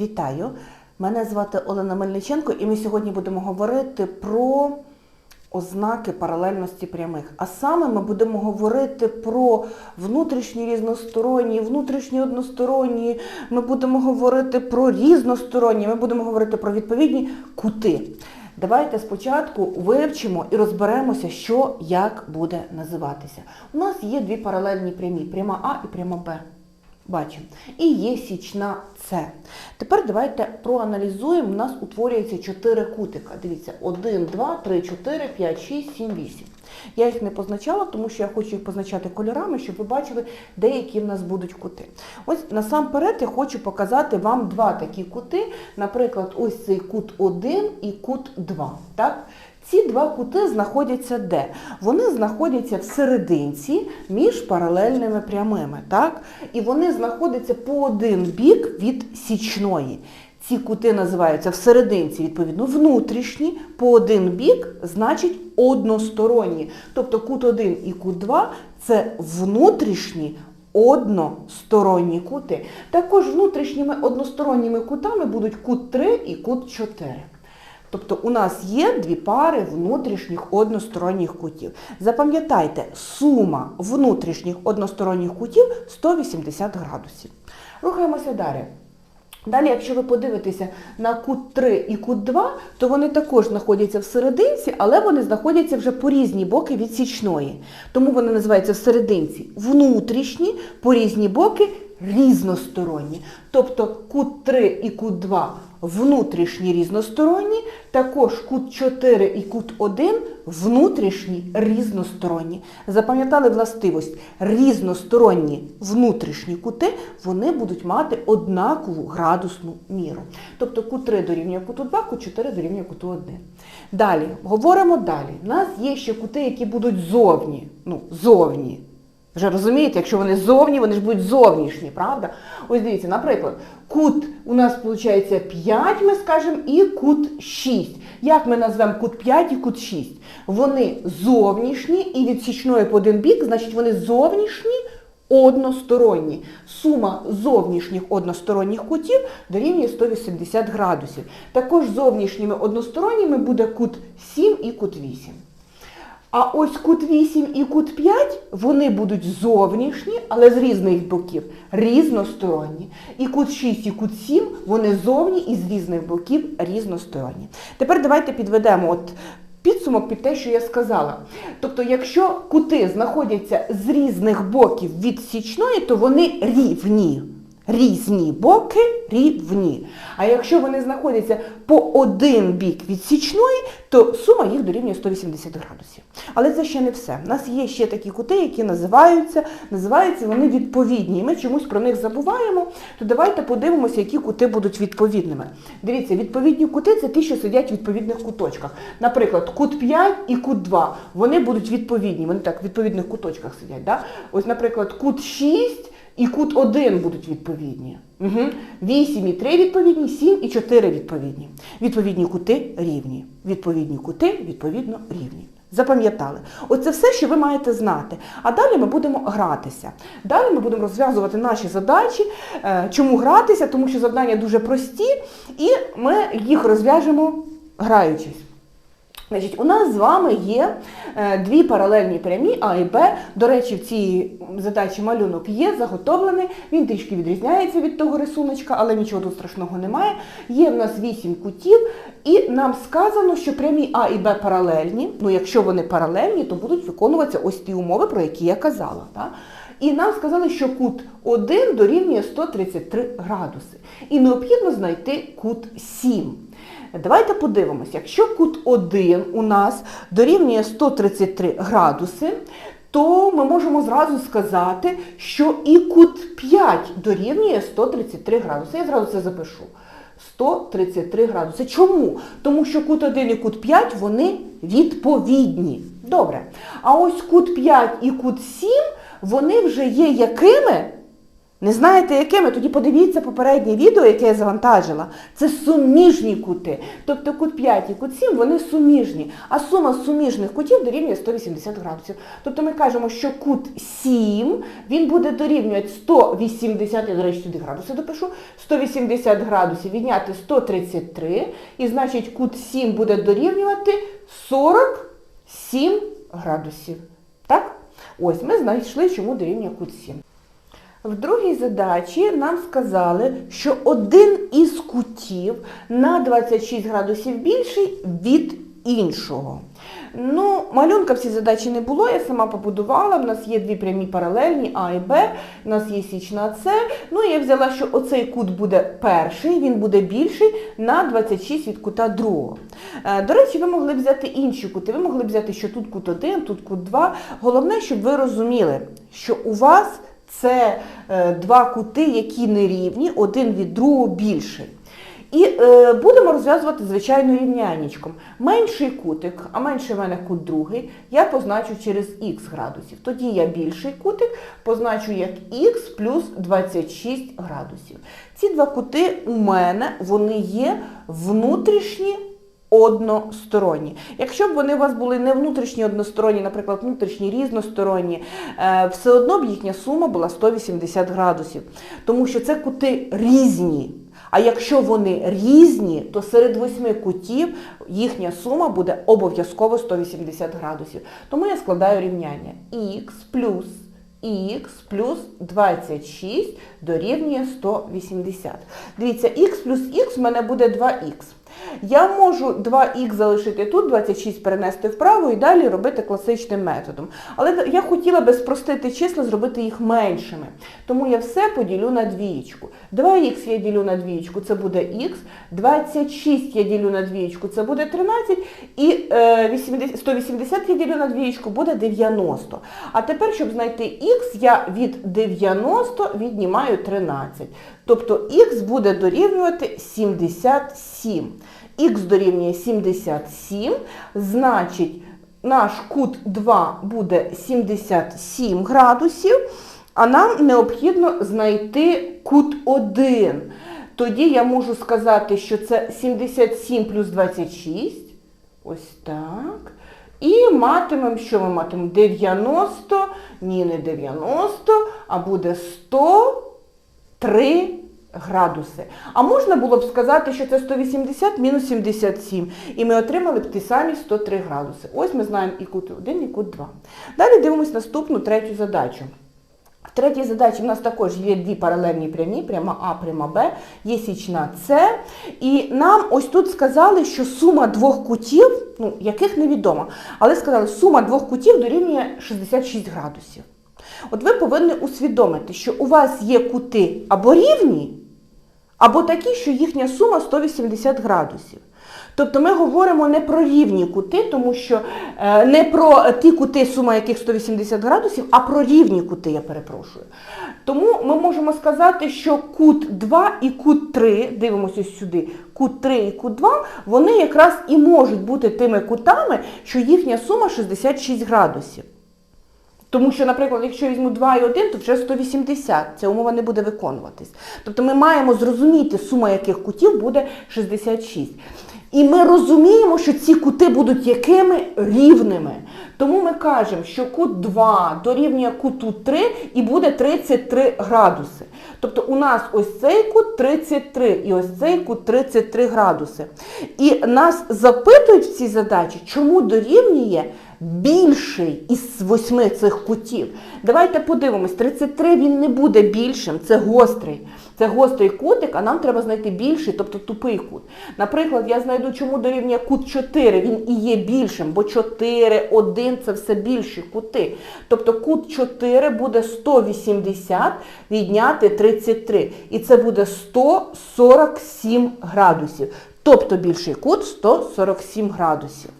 Вітаю! Мене звати Олена Мельниченко, і ми сьогодні будемо говорити про ознаки паралельності прямих. А саме ми будемо говорити про внутрішні різносторонні, внутрішні односторонні, ми будемо говорити про різносторонні, ми будемо говорити про відповідні кути. Давайте спочатку вивчимо і розберемося, що як буде називатися. У нас є дві паралельні прямі пряма А і пряма Б. Бачимо. І є січна С. Тепер давайте проаналізуємо. У нас утворюється 4 кутика. Дивіться, 1, 2, 3, 4, 5, 6, 7, 8. Я їх не позначала, тому що я хочу їх позначати кольорами, щоб ви бачили, де які в нас будуть кути. Ось насамперед я хочу показати вам два такі кути. Наприклад, ось цей кут 1 і кут 2. Так? Ці два кути знаходяться де? Вони знаходяться в серединці між паралельними прямими. Так? І вони знаходяться по один бік від січної. Ці кути називаються в серединці, відповідно, внутрішні, по один бік, значить односторонні. Тобто кут 1 і кут 2 це внутрішні односторонні кути. Також внутрішніми односторонніми кутами будуть кут 3 і кут 4. Тобто у нас є дві пари внутрішніх односторонніх кутів. Запам'ятайте, сума внутрішніх односторонніх кутів 180 градусів. Рухаємося далі. Далі, якщо ви подивитеся на кут 3 і кут 2, то вони також знаходяться в серединці, але вони знаходяться вже по різні боки від січної. Тому вони називаються в серединці внутрішні, по різні боки різносторонні. Тобто кут 3 і кут 2 внутрішні різносторонні, також кут 4 і кут 1 внутрішні різносторонні. Запам'ятали властивість, різносторонні внутрішні кути, вони будуть мати однакову градусну міру. Тобто кут 3 дорівнює куту 2, кут 4 дорівнює куту 1. Далі, говоримо далі. У нас є ще кути, які будуть зовні. Ну, зовні. Вже розумієте, якщо вони зовні, вони ж будуть зовнішні, правда? Ось дивіться, наприклад, кут у нас виходить 5, ми скажемо, і кут 6. Як ми назвемо кут 5 і кут 6? Вони зовнішні і від січної по один бік, значить вони зовнішні односторонні. Сума зовнішніх односторонніх кутів дорівнює 180 градусів. Також зовнішніми односторонніми буде кут 7 і кут 8. А ось кут 8 і кут 5, вони будуть зовнішні, але з різних боків, різносторонні. І кут 6 і кут 7, вони зовні і з різних боків різносторонні. Тепер давайте підведемо от підсумок під те, що я сказала. Тобто, якщо кути знаходяться з різних боків від січної, то вони рівні. Різні боки рівні. А якщо вони знаходяться по один бік від січної, то сума їх дорівнює 180 градусів. Але це ще не все. У нас є ще такі кути, які називаються, називаються вони відповідні. Ми чомусь про них забуваємо. То давайте подивимося, які кути будуть відповідними. Дивіться, відповідні кути це ті, що сидять в відповідних куточках. Наприклад, кут 5 і кут 2. Вони будуть відповідні. Вони так в відповідних куточках сидять. Да? Ось, наприклад, кут 6 і кут 1 будуть відповідні. Угу. 8 і 3 відповідні, 7 і 4 відповідні. Відповідні кути рівні. Відповідні кути, відповідно, рівні. Запам'ятали. Оце все, що ви маєте знати. А далі ми будемо гратися. Далі ми будемо розв'язувати наші задачі. Е, Чому гратися? Тому що завдання дуже прості, і ми їх розв'яжемо граючись. Значить, у нас з вами є е, дві паралельні прямі А і Б. До речі, в цій задачі малюнок є заготовлений, він трішки відрізняється від того рисуночка, але нічого тут страшного немає. Є в нас вісім кутів, і нам сказано, що прямі А і Б паралельні. Ну, якщо вони паралельні, то будуть виконуватися ось ті умови, про які я казала. Так? І нам сказали, що кут 1 дорівнює 133 градуси. І необхідно знайти кут 7. Давайте подивимося, якщо кут 1 у нас дорівнює 133 градуси, то ми можемо зразу сказати, що і кут 5 дорівнює 133 градуси. Я зразу це запишу. 133 градуси. Чому? Тому що кут 1 і кут 5 вони відповідні. Добре. А ось кут 5 і кут 7 вони вже є якими? Не знаєте, якими? Тоді подивіться попереднє відео, яке я завантажила. Це суміжні кути. Тобто кут 5 і кут 7, вони суміжні. А сума суміжних кутів дорівнює 180 градусів. Тобто ми кажемо, що кут 7, він буде дорівнювати 180, я, до речі, сюди градуси допишу, 180 градусів відняти 133, і значить кут 7 буде дорівнювати 47 градусів. Так? Ось ми знайшли, чому дорівнює кут 7. В другій задачі нам сказали, що один із кутів на 26 градусів більший від іншого. Ну, малюнка в цій задачі не було, я сама побудувала. В нас є дві прямі паралельні А і Б, у нас є січ на С. Ну я взяла, що оцей кут буде перший, він буде більший на 26 від кута другого. Е, До речі, ви могли взяти інші кути. Ви могли взяти, що тут кут 1, тут кут 2. Головне, щоб ви розуміли, що у вас це е, два кути, які не рівні, один від другого більший. І е, будемо розв'язувати звичайно рівняннячком. Менший кутик, а менший в мене кут другий, я позначу через х градусів. Тоді я більший кутик позначу як х плюс 26 градусів. Ці два кути у мене вони є внутрішні односторонні. Якщо б вони у вас були не внутрішні односторонні, наприклад, внутрішні різносторонні, е, все одно б їхня сума була 180 градусів. Тому що це кути різні. А якщо вони різні, то серед восьми кутів їхня сума буде обов'язково 180 градусів. Тому я складаю рівняння х плюс х плюс 26 дорівнює 180. Дивіться, х плюс х в мене буде 2х. Я можу 2х залишити тут, 26 перенести вправо і далі робити класичним методом. Але я хотіла би спростити числа, зробити їх меншими. Тому я все поділю на двієчку. 2х я ділю на двієчку, це буде х, 26 я ділю на двієчку, це буде 13, і е, 80, 180 я ділю на двієчку, буде 90. А тепер, щоб знайти х, я від 90 віднімаю 13. Тобто х буде дорівнювати 77. Х дорівнює 77, значить наш кут 2 буде 77 градусів, а нам необхідно знайти кут 1. Тоді я можу сказати, що це 77 плюс 26. Ось так. І матимемо, що ми матимемо? 90, ні, не 90, а буде 103 градуси. А можна було б сказати, що це 180 мінус 77. І ми отримали б ті самі 103 градуси. Ось ми знаємо і кут 1, і кут 2. Далі дивимося наступну третю задачу. В третій задачі в нас також є дві паралельні прямі, пряма А, пряма Б, є січна С. І нам ось тут сказали, що сума двох кутів, ну, яких невідомо, але сказали, сума двох кутів дорівнює 66 градусів. От ви повинні усвідомити, що у вас є кути або рівні, або такі, що їхня сума 180 градусів. Тобто ми говоримо не про рівні кути, тому що е, не про ті кути, сума яких 180 градусів, а про рівні кути, я перепрошую. Тому ми можемо сказати, що кут 2 і кут 3, дивимося сюди, кут 3 і кут 2, вони якраз і можуть бути тими кутами, що їхня сума 66 градусів. Тому що, наприклад, якщо візьму 2 і 1, то вже 180, ця умова не буде виконуватись. Тобто ми маємо зрозуміти, сума яких кутів буде 66. І ми розуміємо, що ці кути будуть якими рівними. Тому ми кажемо, що кут 2 дорівнює куту 3 і буде 33 градуси. Тобто у нас ось цей кут 33 і ось цей кут 33 градуси. І нас запитують в цій задачі, чому дорівнює більший із восьми цих кутів. Давайте подивимось, 33 він не буде більшим, це гострий. Це гострий кутик, а нам треба знайти більший, тобто тупий кут. Наприклад, я знайду, чому дорівнює кут 4, він і є більшим, бо 4, 1 це все більші кути. Тобто кут 4 буде 180 відняти 33. І це буде 147 градусів. Тобто більший кут 147 градусів.